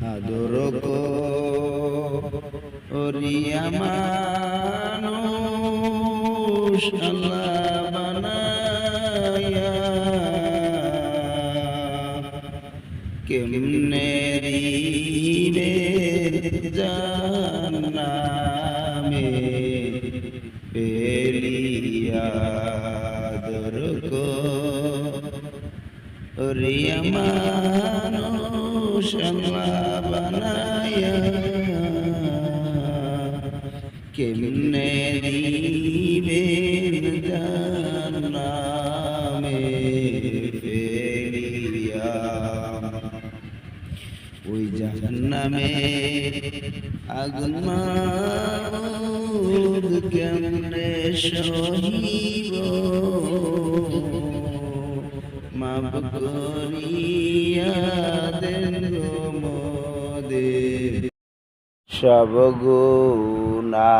আদর করিয়া মানুষ আল্লাহ বানায়া কেমনে দিবে জানামে পেলিয়া দরক? রিয়া মানুষ আল্লাহ বানায়া কেমনে দিবে জানামে পেলিয়া ওই জাহান্নামে আগুন মাউদ কেমনে সহিব মাফ করিয়া দেন মোদের। সব গুণা